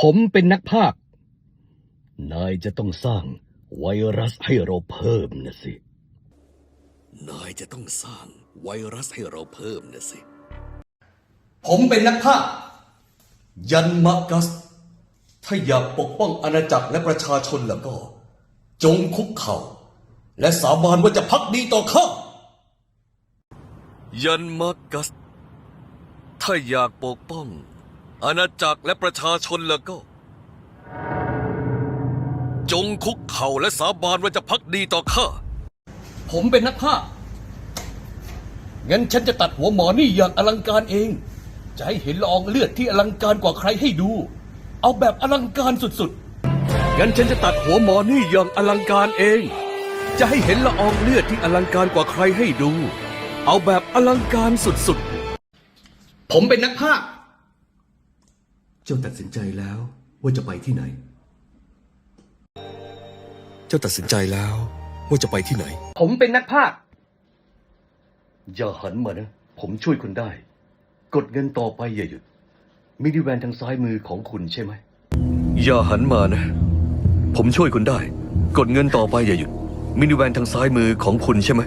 ผมเป็นนักภาค นายจะต้องสร้างไวรัสให้เราเพิ่มนะสิ นายจะต้องสร้างไวรัสให้เราเพิ่มนะสิ ผมเป็นนักพากย์ยันมากัส ถ้าอยากปกป้องอาณาจักรและประชาชนแล้วก็ จงคุกเข่า และสาบานว่าจะพักดีต่อข้ายันมากัส ถ้าอยากปกป้อง อาณาจักรและประชาชนแล้วก็ จงคุกเข่าและสาบานว่าจะพักดีต่อข้า ผมเป็นนักพากย์งั้นฉันจะตัดหัวหมอนี่อย่างอลังการเอง จะให้เห็นละอองเลือดที่อลังการกว่าใครให้ดู เอาแบบอลังการสุดงั้นฉันจะตัดหัวหมอนี่อย่างอลังการเอง จะให้เห็นละอองเลือดที่อลังการกว่าใครให้ดู เอาแบบอลังการสุดๆ ผมเป็นนักพากย์ เจ้าตัดสินใจแล้วว่าจะไปที่ไหนๆเจ้าตัดสินใจแล้วว่าจะไปที่ไหน ผมเป็นนักพากย์อย่าหันมานะ ผมช่วยคุณได้ กดเงินต่อไปอย่าหยุด มินิแวนทางซ้ายมือของคุณใช่ไหม อย่าหันมานะ ผมช่วยคุณได้ กดเงินต่อไปอย่าหยุด มินิแวนทางซ้ายมือของคุณใช่ไหม